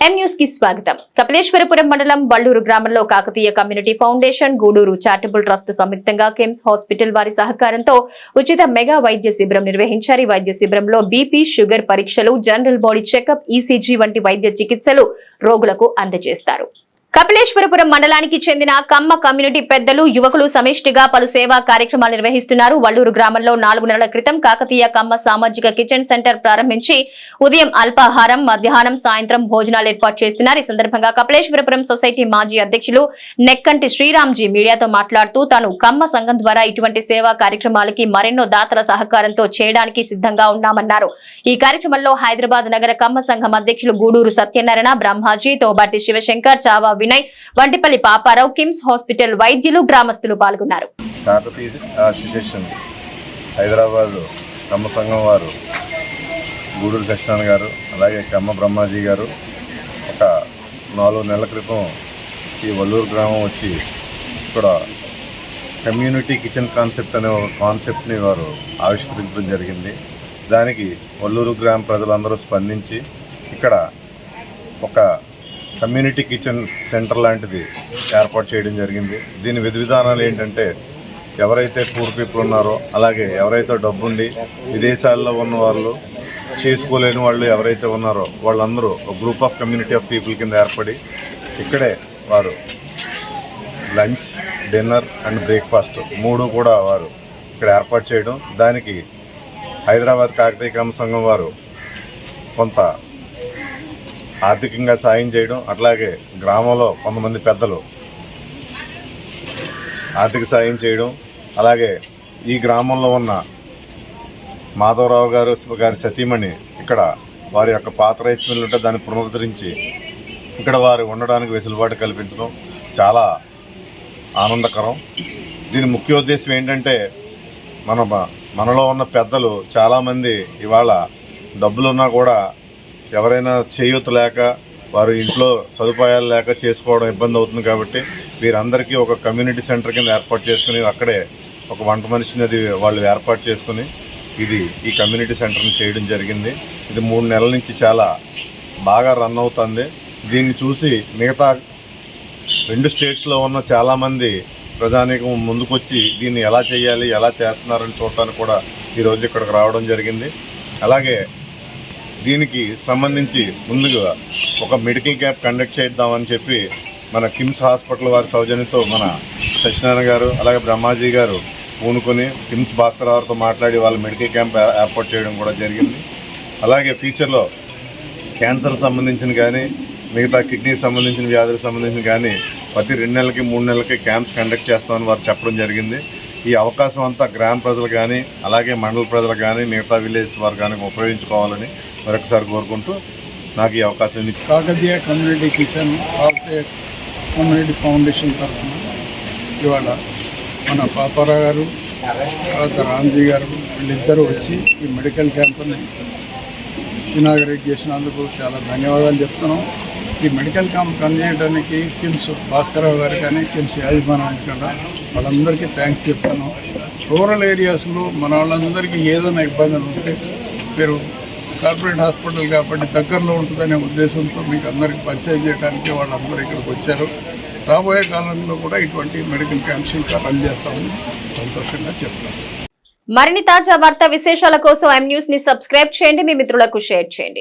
కి స్వాగతం. కపిలేశ్వరపురం మండలం బళ్ళూరు గ్రామంలో Kakatiya community foundation Guduru charitable trust సంయుక్తంగా కిమ్స్ హాస్పిటల్ వారి సహకారంతో ఉచిత మెగా వైద్య శిబిరం నిర్వహించారు. ఈ వైద్య శిబిరంలో బీపీ షుగర్ పరీక్షలు జనరల్ బాడీ చెకప్ ఈసీజీ వంటి వైద్య చికిత్సలు రోగులకు అందజేస్తారు. కపిలేశ్వరపురం మండలానికి చెందిన కమ్మ కమ్యూనిటీ పెద్దలు యువకులు సమిష్టిగా పలు సేవా కార్యక్రమాలు నిర్వహిస్తున్నారు. వల్లూరు గ్రామంలో నాలుగు నెలల క్రితం కాకతీయ కమ్మ సామాజిక కిచెన్ సెంటర్ ప్రారంభించి ఉదయం అల్పాహారం మధ్యాహ్నం సాయంత్రం భోజనాలు ఏర్పాటు చేస్తున్నారు. ఈ సందర్భంగా కపిలేశ్వరపురం సొసైటీ మాజీ అధ్యక్షులు నెక్కంటి శ్రీరామ్జీ మీడియాతో మాట్లాడుతూ తాను కమ్మ సంఘం ద్వారా ఇటువంటి సేవా కార్యక్రమాలకి మరెన్నో దాతల సహకారంతో చేయడానికి సిద్ధంగా ఉన్నామన్నారు. ఈ కార్యక్రమంలో హైదరాబాద్ నగర కమ్మ సంఘం అధ్యక్షులు గూడూరు సత్యనారాయణ బ్రహ్మాజీ తోబాటి శివశంకర్ చావా వినయ్ వంటిపల్లి పాపారావు కిమ్స్ హాస్పిటల్ వైద్యులు గ్రామస్తులు పాల్గొన్నారు. హైదరాబాద్ కమ్మ సంఘం వారు గూడూరు సత్యనారాయణ గారు అలాగే కమ్మ బ్రహ్మాజీ గారు ఒక నాలుగు నెలల క్రితం ఈ వల్లూరు గ్రామం వచ్చి ఇక్కడ కమ్యూనిటీ కిచెన్ కాన్సెప్ట్ అనే ఒక కాన్సెప్ట్ని వారు ఆవిష్కరించడం జరిగింది. దానికి వల్లూరు గ్రామ ప్రజలందరూ స్పందించి ఇక్కడ ఒక కమ్యూనిటీ కిచెన్ సెంటర్ లాంటిది ఏర్పాటు చేయడం జరిగింది. దీని విధి విధానాలు ఏంటంటే ఎవరైతే పూర్ పీపుల్ ఉన్నారో అలాగే ఎవరైతే డబ్బుండి విదేశాల్లో ఉన్న వాళ్ళు చేసుకోలేని వాళ్ళు ఎవరైతే ఉన్నారో వాళ్ళందరూ ఒక group of community of people కింద ఏర్పడి ఇక్కడే వారు లంచ్ డిన్నర్ అండ్ బ్రేక్ఫాస్ట్ మూడు కూడా వారు ఇక్కడ ఏర్పాటు చేయడం. దానికి హైదరాబాద్ కాకతీయ కమ సంఘం వారు కొంత ఆర్థికంగా సాయం చేయడం అట్లాగే గ్రామంలో కొంతమంది పెద్దలు ఆర్థిక సాయం చేయడం అలాగే ఈ గ్రామంలో ఉన్న మాధవరావు గారు గారి సతీమణి ఇక్కడ వారి యొక్క పాత రైస్ మిల్ ఉంటే దాన్ని పునరుద్ధరించి ఇక్కడ వారు ఉండడానికి వెసులుబాటు కల్పించడం చాలా ఆనందకరం. దీని ముఖ్య ఉద్దేశం ఏంటంటే మన మనలో ఉన్న పెద్దలు చాలామంది ఇవాళ డబ్బులున్నా కూడా ఎవరైనా చేయూత లేక వారు ఇంట్లో సదుపాయాలు లేక చేసుకోవడం ఇబ్బంది అవుతుంది కాబట్టి వీరందరికీ ఒక కమ్యూనిటీ సెంటర్ కింద ఏర్పాటు చేసుకుని అక్కడే ఒక వంట మనిషిని అది వాళ్ళు ఏర్పాటు చేసుకుని ఇది ఈ కమ్యూనిటీ సెంటర్ని చేయడం జరిగింది. ఇది మూడు నెలల నుంచి చాలా బాగా రన్ అవుతుంది. దీన్ని చూసి మిగతా రెండు స్టేట్స్లో ఉన్న చాలామంది ప్రజానీకం ముందుకొచ్చి దీన్ని ఎలా చేయాలి ఎలా చేస్తున్నారని చూడటానికి కూడా ఈరోజు ఇక్కడికి రావడం జరిగింది. అలాగే దీనికి సంబంధించి ముందుగా ఒక మెడికల్ క్యాంప్ కండక్ట్ చేద్దామని చెప్పి మన కిమ్స్ హాస్పిటల్ వారి సౌజన్యంతో మన సత్యనారాయణ గారు అలాగే బ్రహ్మాజీ గారు పూనుకొని కిమ్స్ భాస్కర్ గారితో మాట్లాడి వాళ్ళ మెడికల్ క్యాంప్ ఏర్పాటు చేయడం కూడా జరిగింది. అలాగే ఫ్యూచర్లో క్యాన్సర్ సంబంధించిన కానీ మిగతా కిడ్నీకి సంబంధించిన వ్యాధులకు సంబంధించిన కానీ ప్రతి రెండు నెలలకి మూడు నెలలకి క్యాంప్స్ కండక్ట్ చేస్తామని వారు చెప్పడం జరిగింది. ఈ అవకాశం అంతా గ్రామ ప్రజలు కానీ అలాగే మండల ప్రజలు కానీ మిగతా విలేజ్ వారు కానీ ఉపయోగించుకోవాలని మరొకసారి కోరుకుంటూ నాకు ఈ అవకాశం Kakatiya community kitchen Kakatiya community foundation తరఫున ఇవాళ మన పాపారావు గారు తర్వాత రామ్జీ గారు వీళ్ళిద్దరూ వచ్చి ఈ మెడికల్ క్యాంప్ని ఇనాగరేట్ చేసినందుకు చాలా ధన్యవాదాలు చెప్తున్నాం. ఈ మెడికల్ క్యాంప్ రన్ చేయడానికి కిమ్స్ భాస్కరరావు గారు కానీ కిమ్స్ యాజమానానికి కూడా వాళ్ళందరికీ థ్యాంక్స్ చెప్తున్నాం. రూరల్ ఏరియాస్లో మన వాళ్ళందరికీ ఏదైనా ఇబ్బందులు ఉంటే మీరు కార్పొరేట్ హాస్పిటల్ కాబట్టి దగ్గరలో ఉంటుందనే ఉద్దేశంతో మీకు అందరికి పరిచయం చేయడానికి వాళ్ళందరూ ఇక్కడికి వచ్చారు. రాబోయే కాలంలో కూడా ఇటువంటి మెడికల్ క్యాంప్స్ ఇంకా రన్ చేస్తామని సంతోషంగా చెప్తాను మరిన్ని తాజా వార్తా విశేషాల కోసం ఎం న్యూస్ని సబ్స్క్రైబ్ చేయండి. మీ మిత్రులకు షేర్ చేయండి.